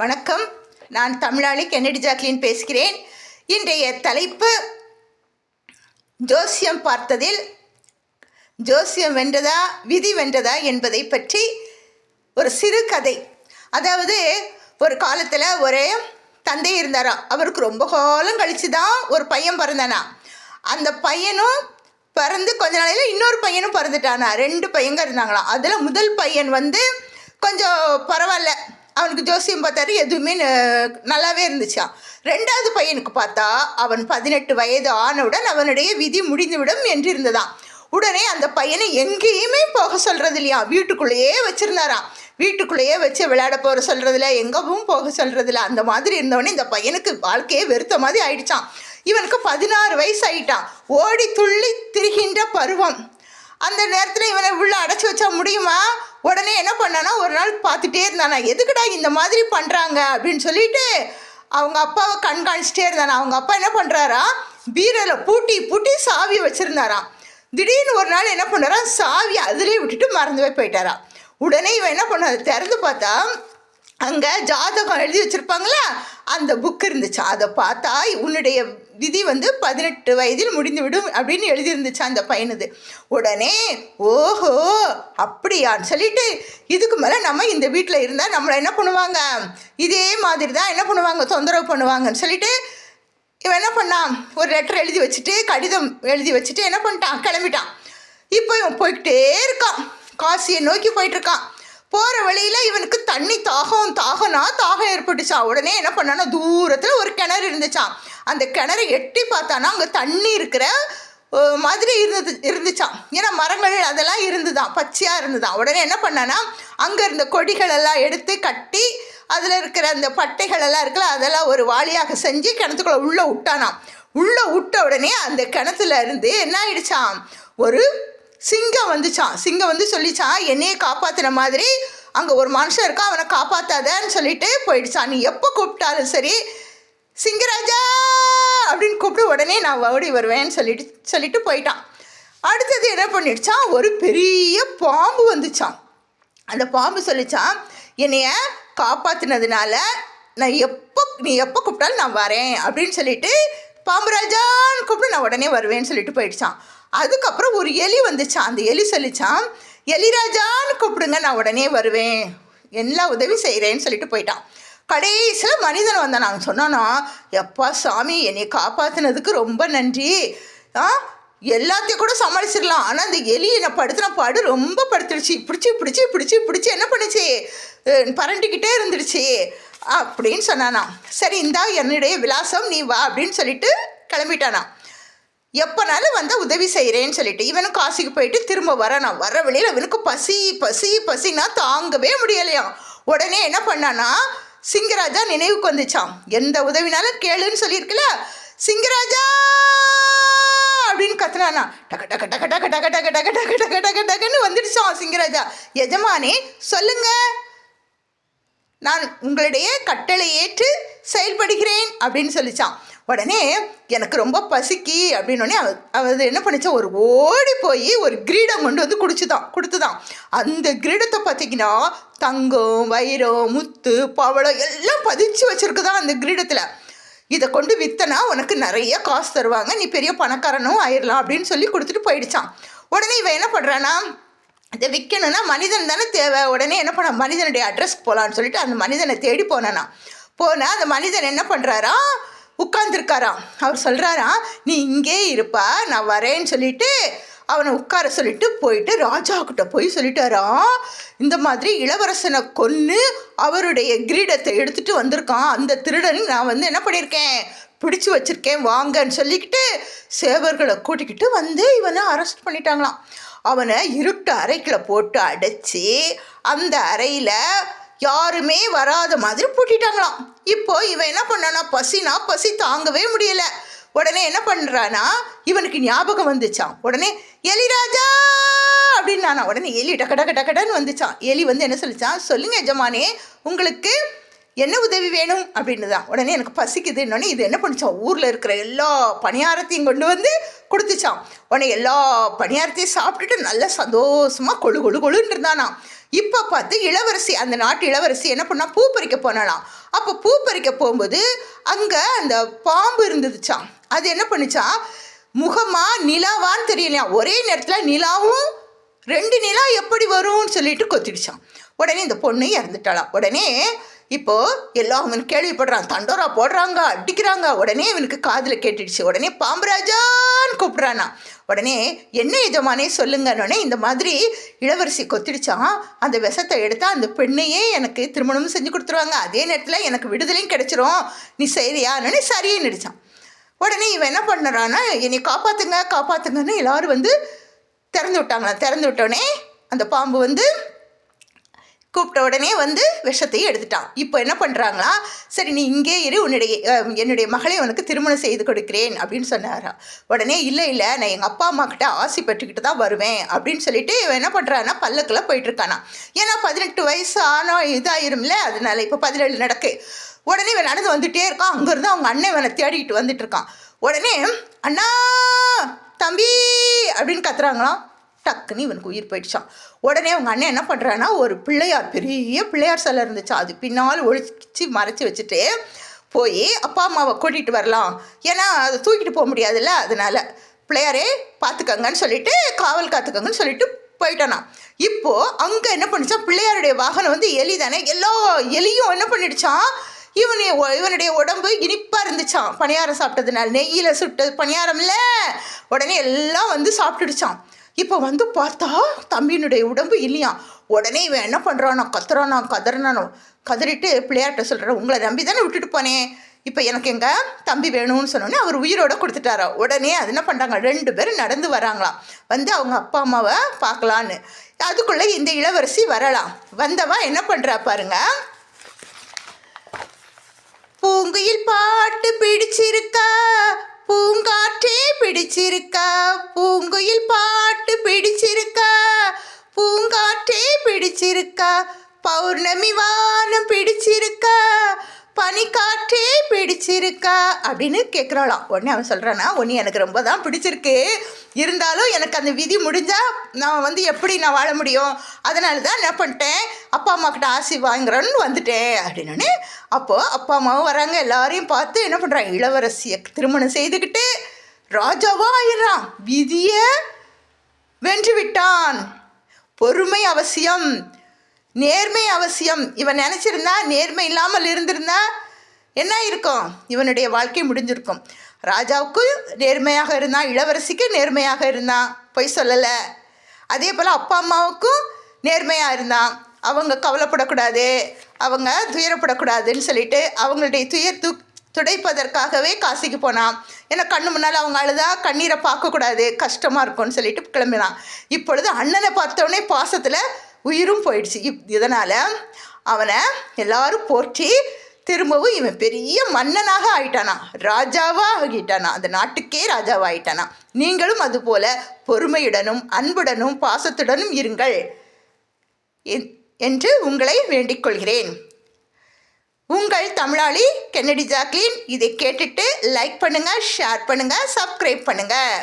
வணக்கம். நான் தமிழாளி Kennedy Jacqueline பேசுகிறேன். இன்றைய தலைப்பு ஜோசியம் பார்த்ததில் ஜோசியம் வென்றதா விதி வென்றதா என்பதை பற்றி ஒரு சிறு கதை. அதாவது ஒரு காலத்தில் ஒரு தந்தை இருந்தாராம் அவருக்கு ரொம்ப காலம் கழித்து தான் ஒரு பையன் பிறந்தானா? அந்த பையனும் பிறந்து கொஞ்ச நாளையில் இன்னொரு பையனும் பிறந்துட்டானா? ரெண்டு பையங்க இருந்தாங்களாம் அதில் முதல் பையன் வந்து கொஞ்சம் பரவாயில்ல. அவனுக்கு ஜோசியம் பார்த்தாரு எதுவுமே நல்லாவே இருந்துச்சாம் ரெண்டாவது பையனுக்கு பார்த்தா அவன் பதினெட்டு வயது ஆனவுடன் அவனுடைய விதி முடிந்துவிடும் என்றிருந்ததாம். உடனே அந்த பையனை எங்கேயுமே போக சொல்றது இல்லையா வீட்டுக்குள்ளேயே வச்சிருந்தாராம். வீட்டுக்குள்ளேயே வச்சு விளையாட போகிற சொல்கிறதில்ல எங்கவும் போக சொல்கிறதில்ல அந்த மாதிரி இருந்தவொடனே இந்த பையனுக்கு வாழ்க்கையே வெறுத்த மாதிரி ஆயிடுச்சான் இவனுக்கு பதினாறு வயசு ஆயிட்டான் ஓடி துள்ளி திரிகின்ற பருவம். அந்த நேரத்தில் இவனை உள்ள அடைச்சி வச்சா முடியுமா? உடனே என்ன பண்ணானா ஒரு நாள் பார்த்துட்டே இருந்தானா. எதுக்குடா இந்த மாதிரி பண்ணுறாங்க அப்படின்னு சொல்லிட்டு அவங்க அப்பாவை கண்காணிச்சிட்டே இருந்தானா. அவங்க அப்பா என்ன பண்ணுறாரா பீரோவில் பூட்டி பூட்டி சாவியை வச்சுருந்தாராம் திடீர்னு ஒரு நாள் என்ன பண்ணாரா சாவி அதிலே விட்டுட்டு மறந்துவே போயிட்டாரா. போயிட்டாராம் உடனே இவன் என்ன பண்ணாரு திறந்து பார்த்தா அங்கே ஜாதகம் எழுதி வச்சுருப்பாங்களா அந்த புக் இருந்துச்சு. அதை பார்த்தா உன்னுடைய விதி வந்து பதினெட்டு வயதில் முடிந்து விடும் அப்படின்னு எழுதியிருந்துச்சு அந்த பையனுது. உடனே ஓஹோ அப்படியான்னு சொல்லிட்டு இதுக்கு மேலே நம்ம இந்த வீட்டில் இருந்தால் நம்மளை என்ன பண்ணுவாங்க? இதே மாதிரி தான் என்ன பண்ணுவாங்க? தொந்தரவு பண்ணுவாங்கன்னு சொல்லிட்டு இவன் என்ன பண்ணான்? ஒரு லெட்டர் எழுதி வச்சுட்டு கடிதம் எழுதி வச்சுட்டு என்ன பண்ணிட்டான்? கிளம்பிட்டான். இப்போ இவன் போய்கிட்டே இருக்கான். காசியை நோக்கி போயிட்டுருக்கான் போகிற வழியில் இவனுக்கு தண்ணி தாகம் தாகம்னா தாகம் ஏற்பட்டுச்சான் உடனே என்ன பண்ணானா தூரத்தில் ஒரு கிணறு இருந்துச்சான் அந்த கிணறு எட்டி பார்த்தானா அங்கே தண்ணி இருக்கிற மாதிரி இருந்தது இருந்துச்சான் ஏன்னா மரங்கள் அதெல்லாம் இருந்துதான் பச்சையாக இருந்துதான் உடனே என்ன பண்ணானா அங்கே இருந்த கொடிகள் எல்லாம் எடுத்து கட்டி அதில் இருக்கிற அந்த பட்டைகள் எல்லாம் இருக்குல்ல அதெல்லாம் ஒரு வாளியாக செஞ்சு கிணத்துக்குள்ளே உள்ளே விட்டானாம். உள்ளே விட்ட உடனே அந்த கிணத்துல இருந்து என்ன ஆயிடுச்சான் ஒரு சிங்கம் வந்துச்சான் சிங்கம் வந்து சொல்லிச்சான் என்னையே காப்பாற்றின மாதிரி அங்கே ஒரு மனுஷன் இருக்கா அவனை காப்பாற்றாதன்னு சொல்லிட்டு போயிடுச்சான் நீ எப்போ கூப்பிட்டாலும் சரி சிங்கராஜா அப்படின்னு கூப்பிட்டு உடனே நான் ஓடி வருவேன்னு சொல்லிட்டு சொல்லிட்டு போயிட்டான். அடுத்தது என்ன பண்ணிடுச்சான் ஒரு பெரிய பாம்பு வந்துச்சான் அந்த பாம்பு சொல்லிச்சான் என்னைய காப்பாற்றினதுனால நான் எப்போ நீ எப்போ கூப்பிட்டாலும் நான் வரேன் அப்படின்னு சொல்லிட்டு பாம்பு ராஜான்னு கூப்பிட்டு நான் உடனே வருவேன்னு சொல்லிட்டு போயிடுச்சான் அதுக்கப்புறம் ஒரு எலி வந்துச்சான் அந்த எலி சொல்லிச்சான் எலிராஜான்னு கூப்பிடுங்க நான் உடனே வருவேன். எல்லா உதவி செய்கிறேன்னு சொல்லிட்டு போயிட்டான். கடைசியில் மனிதன் வந்தான். நான் சொன்னோன்னா எப்பா சாமி என்னை காப்பாற்றினதுக்கு ரொம்ப நன்றி. ஆ எல்லாத்தையும் கூட சமாளிச்சிடலாம். ஆனால் அந்த எலி என்னை படுத்தின பாடு ரொம்ப படுத்துடுச்சு. பிடிச்சி பிடிச்சி பிடிச்சி பிடிச்சி என்ன பண்ணுச்சு? பரண்டிக்கிட்டே இருந்துடுச்சு. அப்படின்னு சொன்னானா சரி இந்தா என்னுடைய விலாசம் நீ வா அப்படின்னு சொல்லிட்டு கிளம்பிட்டானா எப்போனாலும் வந்து உதவி செய்கிறேன்னு சொல்லிட்டு இவனும் காசிக்கு போயிட்டு திரும்ப வரணும் வர வழியில் இவனுக்கு பசி பசி பசினா தாங்கவே முடியலையாம் உடனே என்ன பண்ணானா சிங்கராஜா நினைவுக்கு வந்துச்சான் எந்த உதவினாலும் கேளுன்னு சொல்லியிருக்குல்ல சிங்கராஜா அப்படின்னு கத்துனானா டக டக டக டக டக டக டக டக டக டக டகன்னு வந்துடுச்சான் சிங்கராஜா எஜமானே சொல்லுங்க நான் உங்களுடைய கட்டளை ஏற்று செயல்படுகிறேன் அப்படின்னு சொல்லிச்சான். உடனே எனக்கு ரொம்ப பசிக்கி அப்படின்னோடனே அவ அவ என்ன பண்ணிச்சா ஒரு ஓடி போய் ஒரு கிரீடம் கொண்டு வந்து குடிச்சுதான் கொடுத்துதான். அந்த கிரீடத்தை பார்த்தீங்கன்னா தங்கம் வைரம் முத்து பவளம் எல்லாம் பதிச்சு வச்சுருக்குதான் அந்த கிரீடத்தில். இதை கொண்டு வித்தனா உனக்கு நிறைய காசு தருவாங்க நீ பெரிய பணக்காரனும் ஆயிடலாம் அப்படின்னு சொல்லி கொடுத்துட்டு போயிடுச்சான். உடனே இவன் என்ன பண்ணுறானா இதை விற்கணும்னா மனிதன் தானே தேவை. உடனே என்ன பண்ண மனிதனுடைய அட்ரஸ்க்கு போகலான்னு சொல்லிட்டு அந்த மனிதனை தேடி போனானா போனால் அந்த மனிதன் என்ன பண்ணுறாரா உட்காந்துருக்காராம் அவர் சொல்கிறாராம் நீ இங்கே இருப்பா நான் வரேன்னு சொல்லிட்டு அவனை உட்கார சொல்லிட்டு போயிட்டு ராஜா கிட்ட போய் சொல்லிட்டாராம். இந்த மாதிரி இளவரசனை கொன்று அவருடைய கிரீடத்தை எடுத்துட்டு வந்திருக்கான். அந்த திருடன் நான் வந்து என்ன பண்ணியிருக்கேன்? பிடிச்சி வச்சுருக்கேன் வாங்கன்னு சொல்லிக்கிட்டு சேவர்களை கூட்டிக்கிட்டு வந்து இவனை அரெஸ்ட் பண்ணிட்டாங்களாம். அவனை இருட்டு அறைக்குள்ள போட்டு அடைச்சி அந்த அறையில் யாருமே வராத மாதிரி பூட்டிட்டாங்களாம். இப்போ இவன் என்ன பண்ணானா பசினா பசி தாங்கவே முடியல. உடனே என்ன பண்ணுறானா இவனுக்கு ஞாபகம் வந்துச்சான் உடனே எலிராஜா அப்படின்னானா. உடனே எலி டக்க டக்க டக்கடன்னு வந்துச்சான் எலி வந்து என்ன சொல்லிச்சான் சொல்லுங்க எஜமானே உங்களுக்கு என்ன உதவி வேணும்? அப்படின்னு தான் உடனே எனக்கு பசிக்குதுன்னொடனே இது என்ன பண்ணுச்சான் ஊரில் இருக்கிற எல்லா பணியாரத்தையும் கொண்டு வந்து கொடுத்துச்சான் உடனே எல்லா பணியாரத்தையும் சாப்பிட்டுட்டு நல்லா சந்தோஷமாக கொழு கொழு கொழுன்னு இருந்தானா இப்போ பார்த்து இளவரசி அந்த நாட்டு இளவரசி என்ன பண்ணால் பூ பறிக்க போனலாம் அப்போ பூ பறிக்க போகும்போது அங்கே அந்த பாம்பு இருந்துச்சான் அது என்ன பண்ணுச்சா முகமா நிலாவான்னு தெரியலையா. ஒரே நேரத்தில் நிலாவும் ரெண்டு நிலா எப்படி வரும்னு சொல்லிட்டு கொத்திடுச்சான் உடனே இந்த பொண்ணு இறந்துட்டாளாம். உடனே இப்போ எல்லாம் அவன் கேள்விப்படுறான். தண்டோரா போடுறாங்க அடிக்கிறாங்க. உடனே இவனுக்கு காதில் கேட்டுடுச்சு. உடனே பாம்பராஜான்னு கூப்பிட்றானா. உடனே என்ன எஜமானே சொல்லுங்கன்னொடனே இந்த மாதிரி இளவரசி கொத்திடுச்சான் அந்த விஷத்தை எடுத்தா அந்த பெண்ணையே எனக்கு திருமணமும் செஞ்சு கொடுத்துருவாங்க. அதே நேரத்தில் எனக்கு விடுதலையும் கிடைச்சிரும். நீ செய்றியான்னு சரியே நடிச்சான் உடனே இவன் என்ன பண்ணுறான்னா என்னை காப்பாற்றுங்க காப்பாற்றுங்கன்னு எல்லாரும் வந்து திறந்து விட்டாங்களாம். திறந்து விட்டோடனே அந்த பாம்பு வந்து கூப்பிட்ட உடனே வந்து விஷத்தையும் எடுத்துட்டான். இப்போ என்ன பண்ணுறாங்களா சரி நீ இங்கே இரு உன்னுடைய என்னுடைய மகளை உனக்கு திருமணம் செய்து கொடுக்கிறேன் அப்படின்னு சொன்னாராம் உடனே இல்லை இல்லை நான் எங்கள் அப்பா அம்மா கிட்ட ஆசை பெற்றுக்கிட்டு தான் வருவேன் அப்படின்னு சொல்லிட்டு இவன் என்ன பண்ணுறான்னா பல்லக்கில் போயிட்டுருக்கானா. ஏன்னா பதினெட்டு வயசு ஆனோ இதாயிரும்ல அதனால இப்போ பதினேழு நடக்கு. உடனே இவன் நடந்து வந்துட்டே இருக்கான். அங்கேருந்து அவங்க அண்ணன் இவனை தேடிக்கிட்டு வந்துட்டு இருக்கான் உடனே அண்ணா தம்பி அப்படின்னு கத்துறாங்களாம். டக்குன்னு இவனுக்கு உயிர் போயிடுச்சான் உடனே அவங்க அண்ணன் என்ன பண்ணுறான்னா ஒரு பிள்ளையார் பெரிய பிள்ளையார் சிலை இருந்துச்சு. அது பின்னால் ஒழிச்சு மறைச்சி வச்சுட்டு போய் அப்பா அம்மாவை கூட்டிகிட்டு வரலாம். ஏன்னா அதை தூக்கிட்டு போக முடியாதுல்ல அதனால. பிள்ளையாரே பார்த்துக்கங்கன்னு சொல்லிட்டு காவல் காத்துக்கங்கன்னு சொல்லிட்டு போயிட்டானா. இப்போ அங்கே என்ன பண்ணுச்சா பிள்ளையாருடைய வாகனம் வந்து எலி தானே எல்லா எலியும் என்ன பண்ணிடுச்சான் இவனு இவனுடைய உடம்பு இனிப்பாக இருந்துச்சான் பணியாரம் சாப்பிட்டதுனால நெய்யில் சுட்டது பணியாரம்ல. உடனே எல்லாம் வந்து சாப்பிட்டுடுச்சான் இப்போ வந்து பார்த்தா தம்பியினுடைய உடம்பு இல்லையாம் உடனே இவன் என்ன பண்ணுறானோ கத்துறானோ? கதறானோ கதறிட்டு பிள்ளையாட்ட சொல்கிறேன் உங்களை நம்பி தானே விட்டுட்டு போனேன் இப்போ எனக்கு எங்கள் தம்பி வேணும்னு சொன்னோன்னே அவர் உயிரோட கொடுத்துட்டாரா. உடனே அது என்ன பண்ணுறாங்க ரெண்டு பேரும் நடந்து வராங்களாம். வந்து அவங்க அப்பா அம்மாவை பார்க்கலான்னு. அதுக்குள்ளே இந்த இளவரசி வரலாம். வந்தவா என்ன பண்ணுறா பாருங்க. பூங்குயில் பாட்டு பிடிச்சிருக்கா. பூங்காற்றே பிடிச்சிருக்கா பூங்குயில் பாட்டு பிடிச்சிருக்கா பூங்காற்றே பிடிச்சிருக்கா பௌர்ணமி வானம் பிடிச்சிருக்கா பனிக்காற்றே பிடி பிடிச்சிருக்கா அப்படின்னு கேட்குறாளாம் உடனே அவன் சொல்கிறானா ஒன்று எனக்கு ரொம்ப தான் பிடிச்சிருக்கு. இருந்தாலும் எனக்கு அந்த விதி முடிஞ்சால் நான் வந்து எப்படி நான் வாழ முடியும்? அதனால தான் என்ன பண்ணிட்டேன்? அப்பா அம்மாக்கிட்ட ஆசி வாங்குறேன்னு வந்துட்டேன். அப்படின்னு அப்போது அப்பா அம்மாவும் வராங்க. எல்லாரையும் பார்த்து என்ன பண்ணுறான் இளவரசியை திருமணம் செய்துக்கிட்டு ராஜாவாக ஆயிடுறான். விதியை வென்று விட்டான். பொறுமை அவசியம் நேர்மை அவசியம். இவன் நினச்சிருந்தா நேர்மை இல்லாமல் இருந்திருந்தா என்ன இருக்கும்? இவனுடைய வாழ்க்கை முடிஞ்சிருக்கும். ராஜாவுக்கு நேர்மையாக இருந்தான் இளவரசிக்கு நேர்மையாக இருந்தான் பொய் சொல்லலை. அதே போல் அப்பா அம்மாவுக்கும் நேர்மையாக இருந்தான் அவங்க கவலைப்படக்கூடாது அவங்க துயரப்படக்கூடாதுன்னு சொல்லிட்டு அவங்களுடைய துயர் து துடைப்பதற்காகவே காசிக்கு போனான். ஏன்னா கண்ணு முன்னால் அவங்க அழுதா கண்ணீரை பார்க்கக்கூடாது கஷ்டமாக இருக்கும்னு சொல்லிட்டு கிளம்பினான். இப்பொழுது அண்ணனை பார்த்தோன்னே பாசத்தில் உயிரும் போயிடுச்சு. இப் இதனால் அவனை எல்லாரும் போற்றி திரும்பவும் இவன் பெரிய மன்னனாக ஆயிட்டானா? ராஜாவாக ஆகிட்டானா? அந்த நாட்டுக்கே ராஜாவாக ஆயிட்டானா? நீங்களும் அதுபோல பொறுமையுடனும் அன்புடனும் பாசத்துடனும் இருங்கள் என்- என்று உங்களை வேண்டிக் கொள்கிறேன். உங்கள் தமிழாளி கென்னடி ஜாக்லின் இதை கேட்டுட்டு லைக் பண்ணுங்கள் ஷேர் பண்ணுங்கள் சப்ஸ்கிரைப் பண்ணுங்கள்